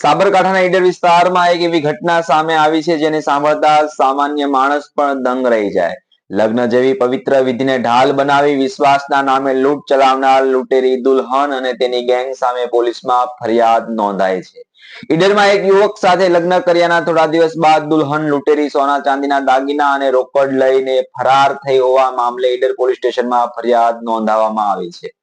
સાબરકાંઠાના ઈડર વિસ્તારમાં એક એવી ઘટના સામે આવી છે જેને સાંભળતા સામાન્ય માણસ પણ દંગ રહી જાય. લગ્ન જેવી પવિત્ર વિધિને ઢાલ બનાવી વિશ્વાસના નામે લૂંટ ચલાવનાર લૂંટેરી દુલ્હન અને તેની ગેંગ સામે પોલીસમાં ફરિયાદ નોંધાઈ છે. ઈડરમાં એક યુવક સાથે લગ્ન કર્યાના થોડા દિવસ બાદ દુલ્હન લૂંટેરી સોના ચાંદીના દાગીના અને રોકડ લઈને ફરાર થઈ હોવા મામલે ઈડર પોલીસ સ્ટેશનમાં ફરિયાદ નોંધાવવામાં આવી છે.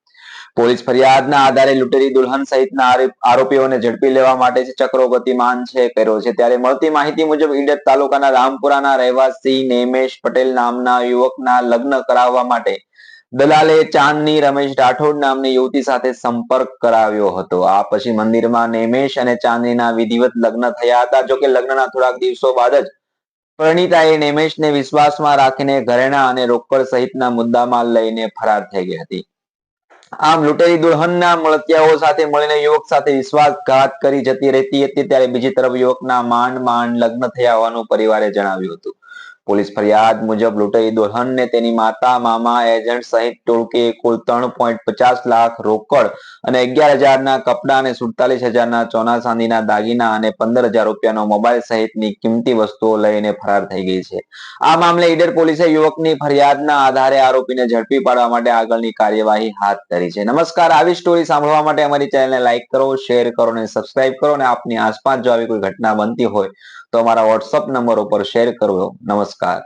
પોલીસ ફરિયાદના આધારે લૂંટેરી દુલ્હન સહિતના આરોપીઓને ઝડપી લેવા માટે ચક્રો ગતિમાન છે કર્યો છે. ત્યારે મળતી માહિતી મુજબ ઈડર તાલુકાના રામપુરાના રહેવાસી નેમેશ પટેલ નામના યુવકના લગ્ન કરાવવા માટે દલાલે ચાંદની રમેશ રાઠોડ નામની યુવતી સાથે સંપર્ક કરાવ્યો હતો. આ પછી મંદિરમાં નેમેશ અને ચાંદનીના વિધિવત લગ્ન થયા હતા. જોકે લગ્નના થોડાક દિવસો બાદ જ પ્રણીતાએ નેમેશને વિશ્વાસમાં રાખીને ઘરેણા અને રોકડ સહિતના મુદ્દામાં લઈને ફરાર થઈ ગઈ હતી. આમ લૂંટેરી દુલ્હનના મળતિયાઓ સાથે મળીને યુવક સાથે વિશ્વાસઘાત કરી જતી રહેતી હતી, ત્યારે બીજી તરફ યુવકના માંડ માંડ લગ્ન થયા હોવાનું પરિવારે જણાવ્યું હતું. પોલીસ ફરિયાદ મુજબ લૂંટેરી દુલ્હનને તેની માતા, મામા, એજન્ટ સહિત ટોળકે કુલ ત્રણ પોઈન્ટ પચાસ લાખ રોકડ અને અગિયાર હજારના કપડા અને સુડતાલીસ હજારના ચોના ચાંદીના દાગીના અને પંદર હજાર રૂપિયાનો મોબાઈલ સહિતની કિંમતી વસ્તુઓ લઈને ફરાર થઈ ગઈ છે. આ મામલે ઈડર પોલીસે યુવકની ફરિયાદના આધારે આરોપીને ઝડપી પાડવા માટે આગળની કાર્યવાહી હાથ ધરી છે. નમસ્કાર, આવી સ્ટોરી સાંભળવા માટે અમારી ચેનલને લાઈક કરો, શેર કરો અને સબસ્ક્રાઇબ કરો અને આપની આસપાસ જો આવી કોઈ ઘટના બનતી હોય તો અમારા વોટ્સઅપ નંબર ઉપર શેર કરો. નમસ્કાર. नमस्कार